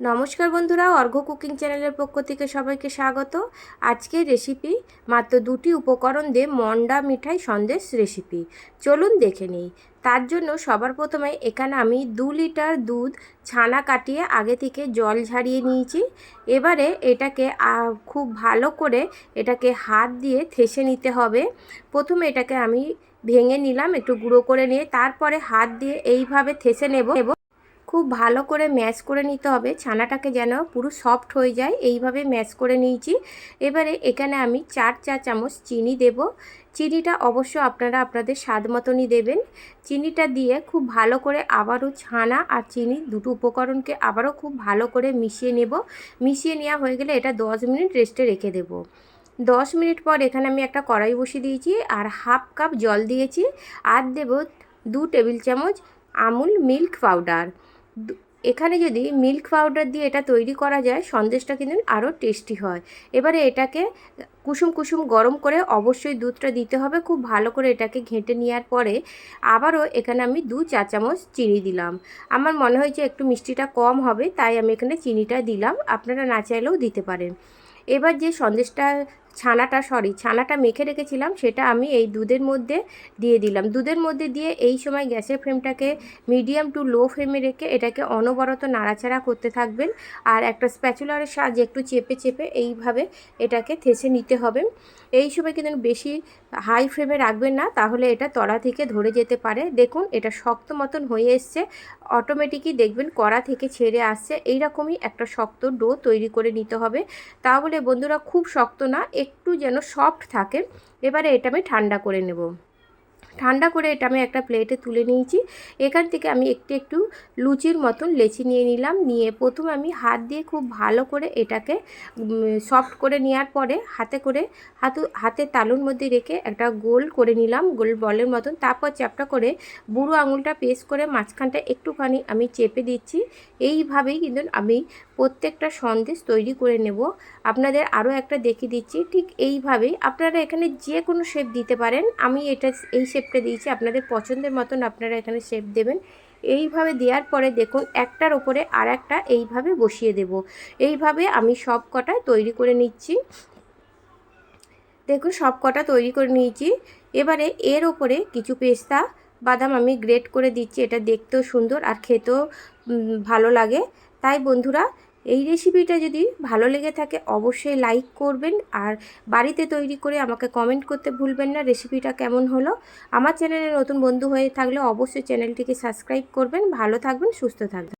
নমস্কার বন্ধুরা, অর্ঘ কুকিং চ্যানেলের পক্ষ থেকে সবাইকে স্বাগত। আজকের রেসিপি মাত্র দুটি উপকরণ দিয়ে মন্ডা মিঠাই সন্দেশ রেসিপি। চলুন দেখে নিই। তার জন্য সবার প্রথমে এখানে আমি দু লিটার দুধ ছানা কাটিয়ে আগে থেকে জল ঝারিয়ে নিয়েছি। এবারে এটাকে খুব ভালো করে এটাকে হাত দিয়ে থেসে নিতে হবে। প্রথমে এটাকে আমি ভেঙে নিলাম, একটু গুঁড়ো করে নিয়ে, তারপরে হাত দিয়ে এইভাবে থেসে নেব। খুব ভালো করে ম্যাশ করে নিতে হবে। ছানাটাকে যেন পুরো সফট হয়ে যায়, এইভাবে ম্যাশ করে নিয়েছি। এবারে এখানে আমি চার চা চামচ চিনি দেব। চিনিটা অবশ্য আপনারা আপনাদের স্বাদ মতনই দেবেন। চিনিটা দিয়ে খুব ভালো করে আবারও ছানা আর চিনি দুটো উপকরণকে আবারও খুব ভালো করে মিশিয়ে নেব। মিশিয়ে নেওয়া হয়ে গেলে এটা দশ মিনিট রেস্টে রেখে দেব। দশ মিনিট পর এখানে আমি একটা কড়াই বসিয়ে দিয়েছি আর হাফ কাপ জল দিয়েছি। আর দেব দু টেবিল চামচ আমুল মিল্ক পাউডার। এখানে যদি মিল্ক পাউডার দিয়ে এটা তৈরি করা যায়, সন্দেশটা কিন্তু আরও টেস্টি হয়। এবারে এটাকে কুসুম কুসুম গরম করে অবশ্যই দুধটা দিতে হবে, খুব ভালো করে এটাকে ঘেঁটে নেওয়ার পরে আবারও এখানে আমি দু চা চামচ চিনি দিলাম। আমার মনে হয়েছে একটু মিষ্টিটা কম হবে, তাই আমি এখানে চিনিটা দিলাম, আপনারা না চাইলেও দিতে পারেন। এবার যে সন্দেশটা ছানাটা সরি ছানাটা মেখে রেখেছিলাম, সেটা আমি এই দুধের মধ্যে দিয়ে দিলাম। দুধের মধ্যে দিয়ে এই সময় গ্যাসের ফ্লেমটাকে মিডিয়াম টু লো ফ্লেমে রেখে এটাকে অনবরত নাড়াচাড়া করতে থাকবেন। আর একটা স্প্যাচুলারের সাহায্যে একটু চেপে চেপে এইভাবে এটাকে থেসে নিতে হবে। এই সময় কিন্তু বেশি হাই ফ্লেমে রাখবেন না, তাহলে এটা তলা থেকে ধরে যেতে পারে। দেখুন, এটা শক্ত মতন হয়ে এসছে। অটোমেটিকই দেখবেন কড়া থেকে ছেড়ে আসছে। এইরকমই একটা শক্ত ডো তৈরি করে নিতে হবে। তাহলে বন্ধুরা, খুব শক্ত না একটু যেন সফট থাকে এবারে এটা আমি ঠান্ডা করে নেব। ঠান্ডা করে এটা আমি একটা প্লেটে তুলে নিয়েছি। এখান থেকে আমি একটু একটু লুচির মতন লেচি নিয়ে নিলাম। নিয়ে প্রথমে আমি হাত দিয়ে খুব ভালো করে এটাকে সফট করে নেওয়ার পরে হাতে করে হাতু হাতের তালুর মধ্যে রেখে একটা গোল করে নিলাম, গোল বলের মতন। তারপর চ্যাপটা করে বুড়ো আঙুলটা পেস্ট করে মাঝখানটা একটুখানি আমি চেপে দিচ্ছি। এইভাবেই কিন্তু আমি প্রত্যেকটা সন্দেশ তৈরি করে নেব। আপনাদের আরও একটা দেখিয়ে দিচ্ছি। ঠিক এইভাবেই আপনারা এখানে যে কোনো শেপ দিতে পারেন। আমি এটা, এই শেপটা দিয়েছি, আপনাদের পছন্দের মতন আপনারা এখানে শেপ দেবেন। এইভাবে দেওয়ার পরে দেখুন, একটার ওপরে আর একটা এইভাবে বসিয়ে দেব। এইভাবে আমি সব কটা তৈরি করে নিচ্ছি। দেখুন, সব কটা তৈরি করে নিয়েছি। এবারে এর ওপরে কিছু পেস্তা, বাদাম আমি গ্রেট করে দিচ্ছি। এটা দেখতেও সুন্দর আর খেতেও ভালো লাগে। তাই বন্ধুরা এই রেসিপিটা যদি ভালো লেগে থাকে, অবশ্যই লাইক করবেন আর বাড়িতে তৈরি করে আমাকে কমেন্ট করতে ভুলবেন না রেসিপিটা কেমন হলো। আমার চ্যানেলে নতুন বন্ধু হয়ে থাকলে অবশ্যই চ্যানেলটিকে সাবস্ক্রাইব করবেন। ভালো থাকবেন, সুস্থ থাকবেন।